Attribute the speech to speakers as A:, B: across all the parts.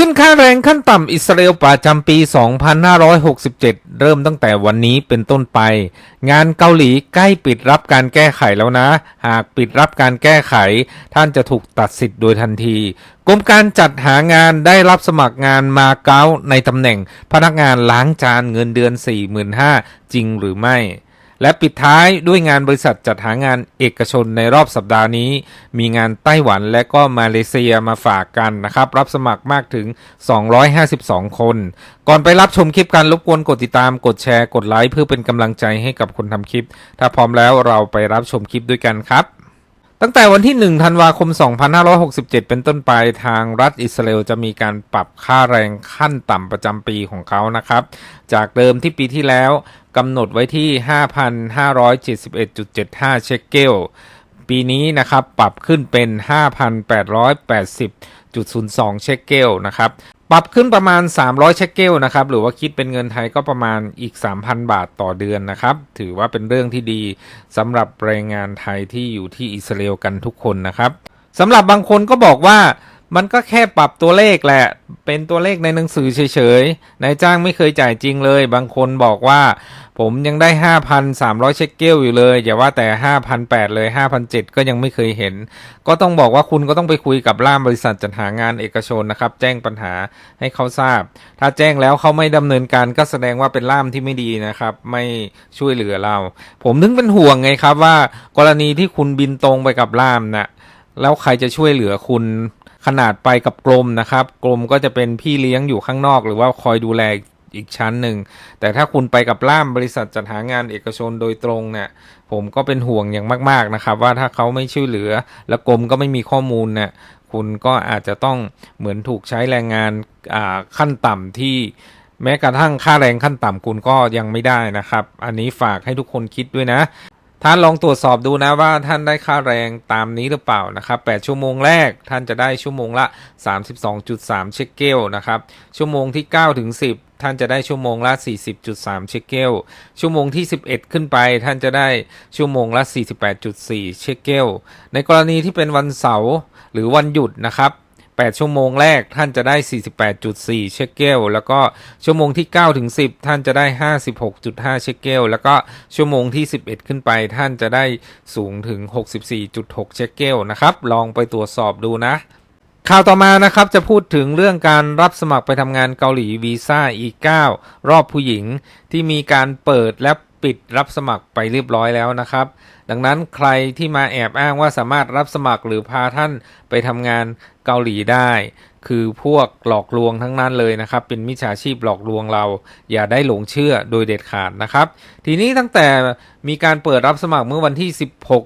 A: ขึ้นค่าแรงขั้นต่ำอิสราเอลประจำปี 2567 เริ่มตั้งแต่วันนี้เป็นต้นไป งานเกาหลีใกล้ปิดรับการแก้ไขแล้วนะ หากปิดรับการแก้ไข ท่านจะถูกตัดสิทธิ์โดยทันทีกรมการจัดหางานได้รับสมัครงานมาเก๊าในตำแหน่ง พนักงานล้างจานเงินเดือน 45,000จริงหรือไม่ และปิดท้ายด้วยงานบริษัทจัดหางานเอกชนในรอบสัปดาห์นี้ มีงานไต้หวันและก็มาเลเซียมาฝากกันนะครับ รับสมัครมากถึง 252 คน ก่อนไปรับชมคลิปกันรบกวนกดติดตามกดแชร์กดไลค์เพื่อเป็นกำลังใจให้กับคนทำคลิป ถ้าพร้อมแล้วเราไปรับชมคลิปด้วยกันครับ ตั้งแต่วันที่ 1 ธันวาคม 2567 เป็นต้นไปทางรัฐอิสราเอลจะมีการปรับค่าแรงขั้นต่ำประจำปีของเขานะครับ จากเดิมที่ปีที่แล้วกำหนดไว้ที่ 5,571.75 เชคเกล ปีนี้นะครับปรับขึ้นเป็น 5,880.02 เชคเกลนะครับ ปรับขึ้นประมาณ 300เชคเกลนะครับหรือว่าคิดเป็นเงินไทยก็ประมาณอีก 3,000 บาทต่อเดือนนะครับ ถือว่าเป็นเรื่องที่ดีสำหรับแรงงานไทยที่อยู่ที่อิสราเอลกันทุกคนนะครับสำหรับบางคนก็บอกว่ามันก็แค่ปรับตัวเลขแหละ เป็นตัวเลขในหนังสือเฉยๆนายจ้างไม่เคยจ่ายจริงเลย บางคนบอกว่า ผมยังได้ 5,300 เช็คเกลอยู่เลย อย่าว่าแต่ 5,800 เลย 5,700 ก็ยังไม่เคยเห็น ก็ต้องบอกว่าคุณก็ต้องไปคุยกับล่ามบริษัทจัดหางานเอกชนนะครับ แจ้งปัญหาให้เขาทราบ ถ้าแจ้งแล้วเขาไม่ดำเนินการก็แสดงว่าเป็นล่ามที่ไม่ดีนะครับ ไม่ช่วยเหลือเรา ผมถึงเป็นห่วงไงครับว่า กรณีที่คุณบินตรงไปกับล่ามนะ่ะแล้วใครจะช่วยเหลือคุณขนาดไปกับกรมนะครับ กรมก็จะเป็นพี่เลี้ยงอยู่ข้างนอก หรือว่าคอยดูแล อีกชั้นหนึ่ง แต่ถ้าคุณไปกับล่ามบริษัทจัดหางานเอกชนโดยตรงเนี่ยผมก็เป็นห่วงอย่างมาก ๆนะครับ ว่าถ้าเขาไม่ช่วยเหลือ และกรมก็ไม่มีข้อมูลเนี่ยคุณก็อาจจะต้องเหมือนถูกใช้แรงงานขั้นต่ำที่แม้กระทั่งค่าแรงขั้นต่ำคุณก็ยังไม่ได้นะครับ อันนี้ฝากให้ทุกคนคิดด้วยนะ ท่านลองตรวจสอบดูนะว่าท่านได้ค่าแรงตามนี้หรือเปล่านะครับ 8 ชั่วโมงแรกท่านจะได้ชั่วโมงละ 32.3 เชคเกลนะครับ ชั่วโมงที่ 9 ถึง 10 ท่านจะได้ชั่วโมงละ 40.3 เชคเกล ชั่วโมงที่ 11 ขึ้นไปท่านจะได้ชั่วโมงละ 48.4 เชคเกล ในกรณีที่เป็นวันเสาร์หรือวันหยุดนะครับ 8 ชั่วโมงแรกท่านจะได้ 48.4 เชคเกล แล้วก็ชั่วโมงที่9ถึง10 ท่านจะได้ 56.5 เชคเกล แล้วก็ชั่วโมงที่ 11 ขึ้นไปท่านจะได้สูงถึง 64.6 เชคเกลนะครับ ลองไปตรวจสอบดูนะข่าวต่อมานะครับจะพูดถึงเรื่องการรับสมัครไปทำงานเกาหลีวีซ่าอีก9รอบผู้หญิงที่มีการเปิดและ ปิดรับสมัครไปเรียบร้อยแล้วนะครับ ดังนั้นใครที่มาแอบอ้างว่าสามารถรับสมัครหรือพาท่านไปทำงานเกาหลีได้ คือพวกหลอกลวงทั้งนั้นเลยนะครับ เป็นมิจฉาชีพหลอกลวงเรา อย่าได้หลงเชื่อโดยเด็ดขาดนะครับ ทีนี้ตั้งแต่มีการเปิดรับสมัครเมื่อวันที่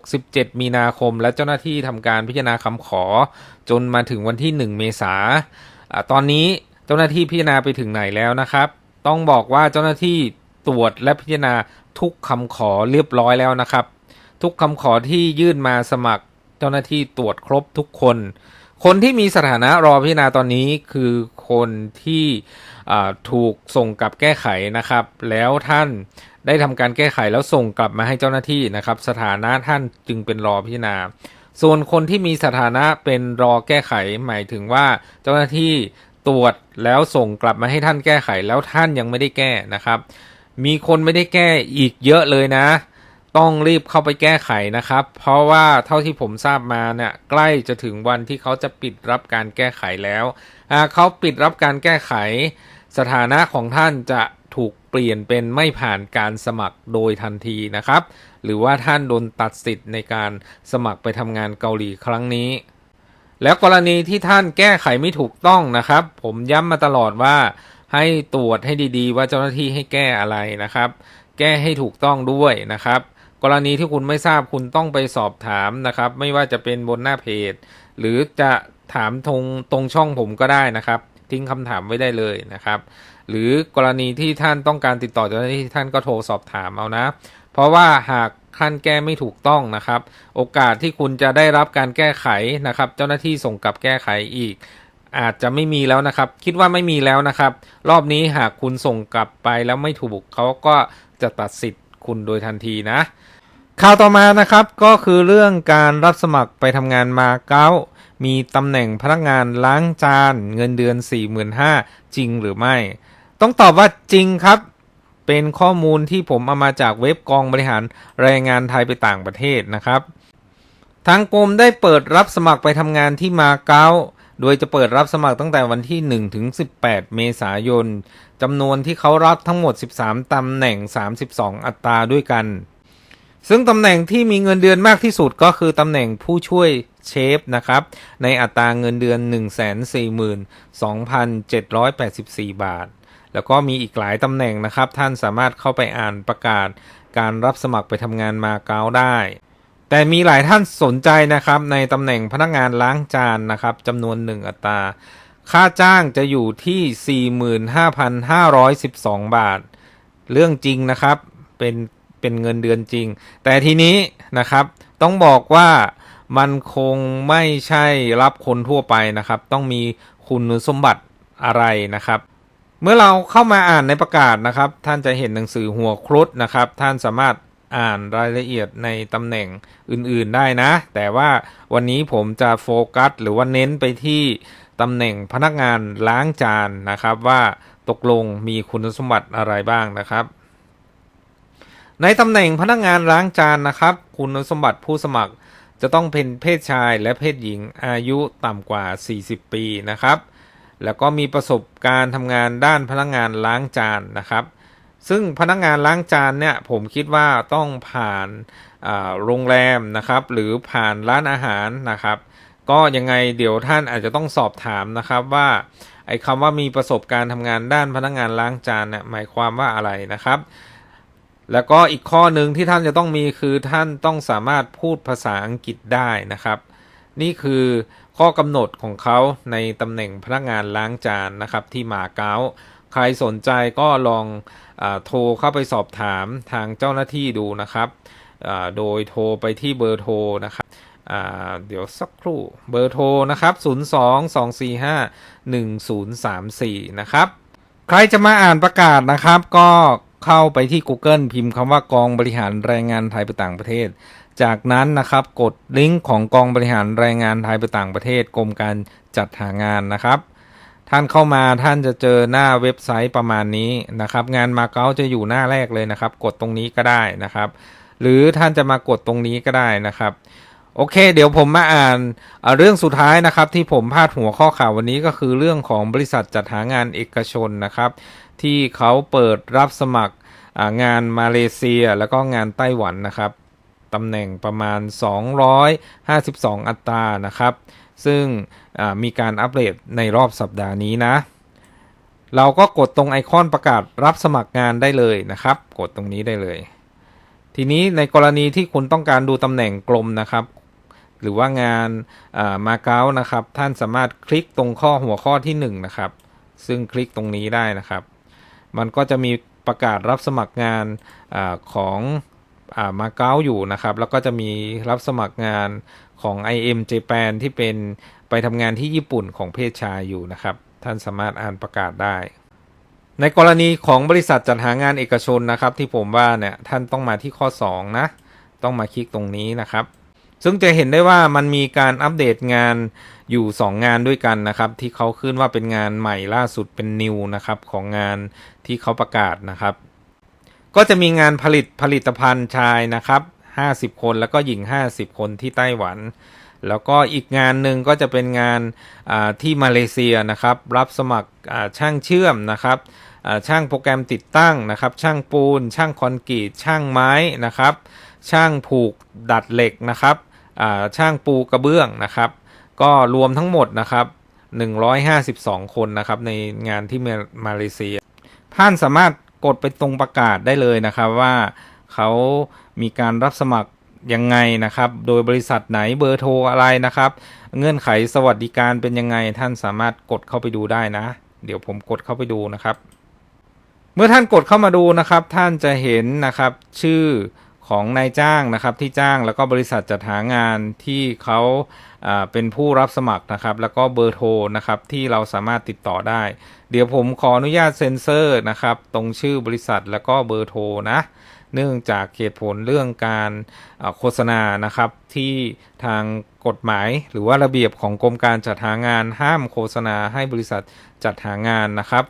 A: 16-17 มีนาคม และเจ้าหน้าที่ทำการพิจารณาคำขอ จนมาถึงวันที่ 1 เมษาตอนนี้เจ้าหน้าที่พิจารณาไปถึงไหนแล้วนะครับ ต้องบอกว่าเจ้าหน้าที่ตรวจและพิจารณา ทุกคำขอเรียบร้อยแล้วนะครับ ทุกคำขอที่ยื่นมาสมัครเจ้าหน้าที่ตรวจครบทุกคน คนที่มีสถานะรอพิจารณาตอนนี้คือคนที่ถูกส่งกลับแก้ไขนะครับ แล้วท่านได้ทำการแก้ไขแล้วส่งกลับมาให้เจ้าหน้าที่นะครับ สถานะท่านจึงเป็นรอพิจารณาส่วนคนที่มีสถานะเป็นรอแก้ไขหมายถึงว่าเจ้าหน้าที่ตรวจแล้วส่งกลับมาให้ท่านแก้ไขแล้วท่านยังไม่ได้แก้นะครับ มีคนไม่ได้แก้อีกเยอะเลยนะ ต้องรีบเข้าไปแก้ไขนะครับ เพราะว่าเท่าที่ผมทราบมาเนี่ยใกล้จะถึงวันที่เขาจะปิดรับการแก้ไขแล้วเขาปิดรับการแก้ไข สถานะของท่านจะถูกเปลี่ยนเป็นไม่ผ่านการสมัครโดยทันทีนะครับ หรือว่าท่านโดนตัดสิทธิ์ในการสมัครไปทำงานเกาหลีครั้งนี้ แล้วกรณีที่ท่านแก้ไขไม่ถูกต้องนะครับ ผมย้ำมาตลอดว่า ให้ตรวจให้ดีๆ ว่าเจ้าหน้าที่ให้แก้อะไรนะครับ แก้ให้ถูกต้องด้วยนะครับ กรณีที่คุณไม่ทราบคุณต้องไปสอบถามนะครับ ไม่ว่าจะเป็นบนหน้าเพจ หรือจะถามตรงตรงช่องผมก็ได้นะครับ ทิ้งคำถามไว้ได้เลยนะครับ หรือกรณีที่ท่านต้องการติดต่อเจ้าหน้าที่ท่านก็โทรสอบถามเอานะ เพราะว่าหากท่านแก้ไม่ถูกต้องนะครับ โอกาสที่คุณจะได้รับการแก้ไขนะครับ เจ้าหน้าที่ส่งกลับแก้ไขอีก อาจจะไม่มีแล้วนะครับ คิดว่าไม่มีแล้วนะครับ รอบนี้หากคุณส่งกลับไปแล้วไม่ถูกเขาก็จะตัดสิทธิ์คุณโดยทันทีนะ ข่าวต่อมานะครับก็คือเรื่องการรับสมัครไปทำงานมาเก๊ามีตำแหน่งพนักงานล้างจานเงินเดือน 45,000จริงหรือไม่ ต้องตอบว่าจริงครับ เป็นข้อมูลที่ผมเอามาจากเว็บกองบริหารแรงงานไทยไปต่างประเทศนะครับ ทางกรมได้เปิดรับสมัครไปทำงานที่มาเก๊า โดยจะเปิดรับสมัครตั้งแต่วันที่ 1 ถึง 18 เมษายน จำนวนที่เขารับทั้งหมด 13 ตำแหน่ง 32 อัตราด้วยกัน ซึ่งตำแหน่งที่มีเงินเดือนมากที่สุดก็คือตำแหน่งผู้ช่วยเชฟนะครับ ในอัตราเงินเดือน 142,784 บาท แล้วก็มีอีกหลายตำแหน่งนะครับ ท่านสามารถเข้าไปอ่านประกาศการรับสมัครไปทำงานมาเก๊าได้ แต่มีหลายท่านสนใจนะครับ ในตำแหน่งพนักงานล้างจานนะครับจำนวนหนึ่งอัตรา ค่าจ้างจะอยู่ที่ 45,512 บาท เรื่องจริงนะครับ เป็นเป็นเงินเดือนจริง แต่ทีนี้นะครับต้องบอกว่ามันคงไม่ใช่รับคนทั่วไปนะครับ ต้องมีคุณสมบัติอะไรนะครับ เมื่อเราเข้ามาอ่านในประกาศนะครับ ท่านจะเห็นหนังสือหัวครุฑนะครับ ท่านสามารถ อ่านรายละเอียดในตำแหน่งอื่นๆได้นะ แต่ว่าวันนี้ผมจะโฟกัสหรือว่าเน้นไปที่ตำแหน่งพนักงานล้างจานนะครับ ว่าตกลงมีคุณสมบัติอะไรบ้างนะครับ ในตำแหน่งพนักงานล้างจานนะครับ คุณสมบัติผู้สมัครจะต้องเป็นเพศชายและเพศหญิงอายุต่ำกว่า 40 ปีนะครับ แล้วก็มีประสบการณ์ทำงานด้านพนักงานล้างจานนะครับ ซึ่งพนักงานล้างจานเนี่ยผมคิดว่าต้องผ่านโรงแรมนะครับ หรือผ่านร้านอาหารนะครับ ก็ยังไงเดี๋ยวท่านอาจจะต้องสอบถามนะครับว่าไอ้คำว่ามีประสบการณ์ทำงานด้านพนักงานล้างจานเนี่ยหมายความว่าอะไรนะครับ แล้วก็อีกข้อหนึ่งที่ท่านจะต้องมีคือท่านต้องสามารถพูดภาษาอังกฤษได้นะครับ นี่คือข้อกำหนดของเขาในตำแหน่งพนักงานล้างจานนะครับที่มาเก๊า ใครสนใจก็ลองอโทรเข้าไปสอบถามทางเจ้าหน้าที่ดูนะครับ โดยโทรไปที่เบอร์โทรนะครับเดี๋ยวสักครู่เบอร์โทรนะครับ 02-245-1034 นะครับ ใครจะมาอ่านประกาศนะครับ ก็เข้าไปที่ Google พิมพ์คำว่ากองบริหารแรงงานไทยไปต่างประเทศ จากนั้นนะครับกดลิงก์ของกองบริหารแรงงานไทยไปต่างประเทศกรมการจัดหางานนะครับ ท่านเข้ามาท่านจะเจอหน้าเว็บไซต์ประมาณนี้นะครับ งานมาเก๊าจะอยู่หน้าแรกเลยนะครับ กดตรงนี้ก็ได้นะครับ หรือท่านจะมากดตรงนี้ก็ได้นะครับโอเค เดี๋ยวผมมาอ่านเรื่องสุดท้ายนะครับ ที่ผมพาดหัวข้อข่าววันนี้ก็คือเรื่องของบริษัทจัดหางานเอกชนนะครับ ที่เขาเปิดรับสมัครงานมาเลเซีย แล้วก็งานไต้หวันนะครับตำแหน่งประมาณ 252 อัตรานะครับ ซึ่งมีการอัปเดตในรอบสัปดาห์นี้นะ เราก็กดตรงไอคอนประกาศรับสมัครงานได้เลยนะครับ กดตรงนี้ได้เลย ทีนี้ในกรณีที่คุณต้องการดูตำแหน่งกลมนะครับหรือว่างานมาเก๊านะครับ ท่านสามารถคลิกตรงข้อหัวข้อที่1นนะครับ ซึ่งคลิกตรงนี้ได้นะครับ มันก็จะมีประกาศรับสมัครงานอของอมาเก๊าอยู่นะครับ แล้วก็จะมีรับสมัครงาน ของ IM Japan ที่เป็นไปทำงานที่ญี่ปุ่นของเพศชายอยู่นะครับ ท่านสามารถอ่านประกาศได้ ในกรณีของบริษัทจัดหางานเอกชนนะครับ ที่ผมว่าเนี่ยท่านต้องมาที่ข้อ 2 นะ ต้องมาคลิกตรงนี้นะครับ ซึ่งจะเห็นได้ว่ามันมีการอัปเดตงานอยู่ 2 งานด้วยกันนะครับ ที่เขาขึ้นว่าเป็นงานใหม่ล่าสุดเป็นนิวนะครับของงานที่เขาประกาศนะครับ ก็จะมีงานผลิตผลิตภัณฑ์ชายนะครับ 50 คน แล้วก็หญิง 50 คนที่ไต้หวัน แล้วก็อีกงานหนึ่งก็จะเป็นงานที่มาเลเซียนะครับ รับสมัครช่างเชื่อมนะครับช่างโปรแกรมติดตั้งนะครับ ช่างปูน ช่างคอนกรีต ช่างไม้นะครับ ช่างผูกดัดเหล็กนะครับช่างปูกระเบื้องนะครับ ก็รวมทั้งหมดนะครับ 152 คนนะครับในงานที่มาเลเซีย ท่านสามารถกดไปตรงประกาศได้เลยนะครับว่าเขา มีการรับสมัครยังไงนะครับ โดยบริษัทไหนเบอร์โทรอะไรนะครับ เงื่อนไขสวัสดิการเป็นยังไงท่านสามารถกดเข้าไปดูได้นะ เดี๋ยวผมกดเข้าไปดูนะครับ เมื่อท่านกดเข้ามาดูนะครับ ท่านจะเห็นนะครับชื่อของนายจ้างนะครับที่จ้างแล้วก็บริษัทจัดหางานที่เขาเป็นผู้รับสมัครนะครับ แล้วก็เบอร์โทรนะครับที่เราสามารถติดต่อได้ เดี๋ยวผมขออนุญาตเซ็นเซอร์นะครับ ตรงชื่อบริษัทแล้วก็เบอร์โทรนะ เนื่องจากเหตุผลเรื่องการโฆษณานะครับ ที่ทางกฎหมาย หรือว่าระเบียบของกรมการจัดหางานห้ามโฆษณาให้บริษัทจัดหางานนะครับ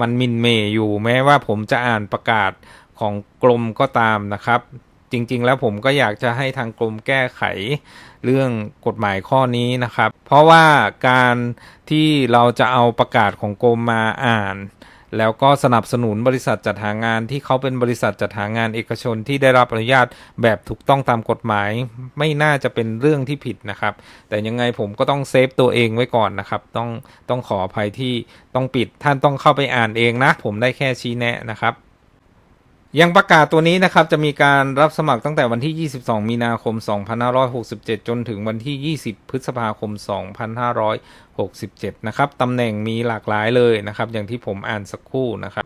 A: มันมินเมย์อยู่แม้ว่าผมจะอ่านประกาศของกรมก็ตามนะครับ จริงๆ แล้วผมก็อยากจะให้ทางกรมแก้ไขเรื่องกฎหมายข้อนี้นะครับ เพราะว่าการที่เราจะเอาประกาศของกรมมาอ่าน แล้วก็สนับสนุนบริษัทจัดหางานที่เขาเป็นบริษัทจัดหางานเอกชนที่ได้รับอนุญาตแบบถูกต้องตามกฎหมาย ไม่น่าจะเป็นเรื่องที่ผิดนะครับ แต่ยังไงผมก็ต้องเซฟตัวเองไว้ก่อนนะครับ ต้องต้องขออภัยที่ต้องปิดท่านต้องเข้าไปอ่านเองนะ ผมได้แค่ชี้แนะนะครับ ยังประกาศตัวนี้นะครับจะมีการรับสมัครตั้งแต่วันที่ 22 มีนาคม 2567 จนถึงวันที่ 20 พฤษภาคม 2567 นะครับตำแหน่งมีหลากหลายเลยนะครับ อย่างที่ผมอ่านสักครู่นะครับ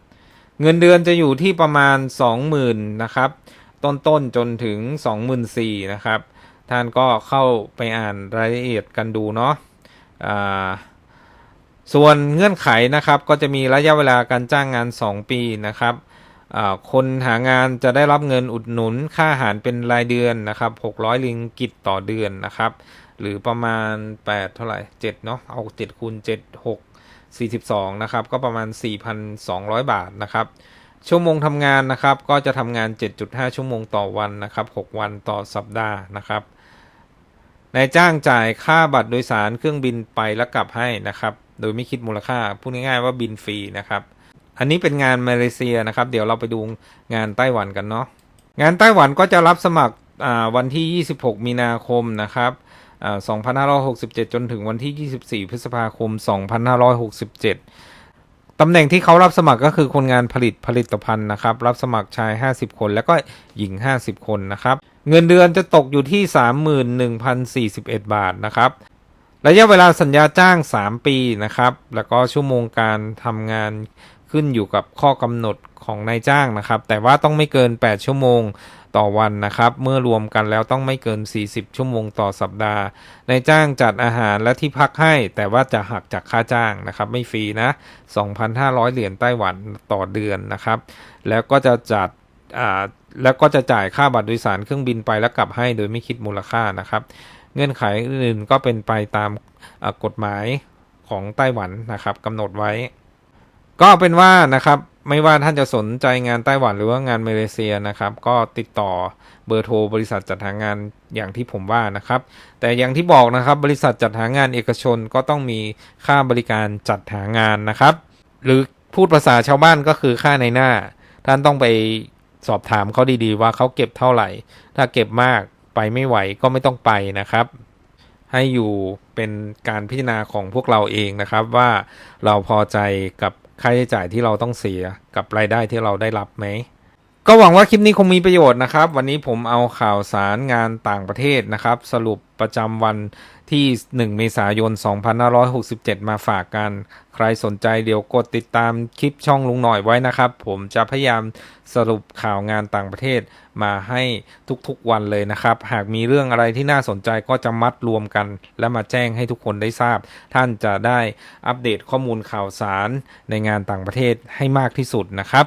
A: เงินเดือนจะอยู่ที่ประมาณ 20,000 นะครับ ต้นๆ จนถึง 24,000 นะครับ ท่านก็เข้าไปอ่านรายละเอียดกันดูเนาะส่วนเงื่อนไขนะครับก็จะมีระยะเวลาการจ้างงาน 2 ปีนะครับ คนหางานจะได้รับเงินอุดหนุนค่าอาหารเป็นรายเดือนนะครับ 600 ลิงกิตต่อเดือนนะครับ หรือประมาณ 8 เท่าไหร่7เนาะเอา7คูณ7 6 42 นะครับ ก็ประมาณ 4,200 บาทนะครับ ชั่วโมงทำงานนะครับ ก็จะทำงาน 7.5 ชั่วโมงต่อวันนะครับ 6 วันต่อสัปดาห์นะครับนายจ้างจ่ายค่าบัตรโดยสารเครื่องบินไปแล้วกลับให้นะครับ โดยไม่คิดมูลค่า พูดง่ายๆว่าบินฟรีนะครับ อันนี้เป็นงานมาเลเซียนะครับ เดี๋ยวเราไปดูงานไต้หวันกันเนาะงานไต้หวันก็จะรับสมัครวันที่ 26 มีนาคมนะครับอ่า2567 จนถึงวันที่ 24 พฤษภาคม 2567 ตำแหน่งที่เขารับสมัครก็คือคนงานผลิตผลิตภัณฑ์นะครับ รับสมัครชาย 50 คน แล้วก็หญิง 50 คนนะครับ เงินเดือนจะตกอยู่ที่ 31,041 บาทนะครับ ระยะเวลาสัญญาจ้าง 3 ปีนะครับ แล้วก็ชั่วโมงการทำงาน ขึ้นอยู่กับข้อกำหนดของนายจ้างนะครับ แต่ว่าต้องไม่เกิน 8 ชั่วโมงต่อวันนะครับ เมื่อรวมกันแล้วต้องไม่เกิน 40 ชั่วโมงต่อสัปดาห์นายจ้างจัดอาหารและที่พักให้ แต่ว่าจะหักจากค่าจ้างนะครับ ไม่ฟรีนะ 2,500 เหรียญไต้หวันต่อเดือนนะครับ แล้วก็จะจัดแล้วก็จะจ่ายค่าบัตรโดยสารเครื่องบินไปแล้วกลับให้โดยไม่คิดมูลค่านะครับ เงื่อนไขอื่นๆก็เป็นไปตามกฎหมายของไต้หวันนะครับกำหนดไว้ ก็เป็นว่านะครับไม่ว่าท่านจะสนใจงานไต้หวันหรือว่างานมาเลเซียนะครับ ก็ติดต่อเบอร์โทรบริษัทจัดหางานอย่างที่ผมว่านะครับ แต่อย่างที่บอกนะครับบริษัทจัดหางานเอกชนก็ต้องมีค่าบริการจัดหางานนะครับ หรือพูดภาษาชาวบ้านก็คือค่าในหน้า ท่านต้องไปสอบถามเขาดีๆ ว่าเขาเก็บเท่าไหร่ ถ้าเก็บมากไปไม่ไหวก็ไม่ต้องไปนะครับ ให้อยู่เป็นการพิจารณาของพวกเราเองนะครับ ว่าเราพอใจกับค่าใช้จ่ายที่เราต้องเสียกับรายได้ที่เราได้รับไหมก็หวังว่าคลิปนี้คงมีประโยชน์นะครับ วันนี้ผมเอาข่าวสารงานต่างประเทศนะครับ สรุปประจำวัน ที่ 1 เมษายน 2567 มาฝากกัน ใครสนใจเดี๋ยวกดติดตามคลิปช่องลุงหน่อยไว้นะครับ ผมจะพยายามสรุปข่าวงานต่างประเทศมาให้ทุกๆวันเลยนะครับ หากมีเรื่องอะไรที่น่าสนใจก็จะมัดรวมกัน และมาแจ้งให้ทุกคนได้ทราบ ท่านจะได้อัปเดตข้อมูลข่าวสารในงานต่างประเทศให้มากที่สุดนะครับ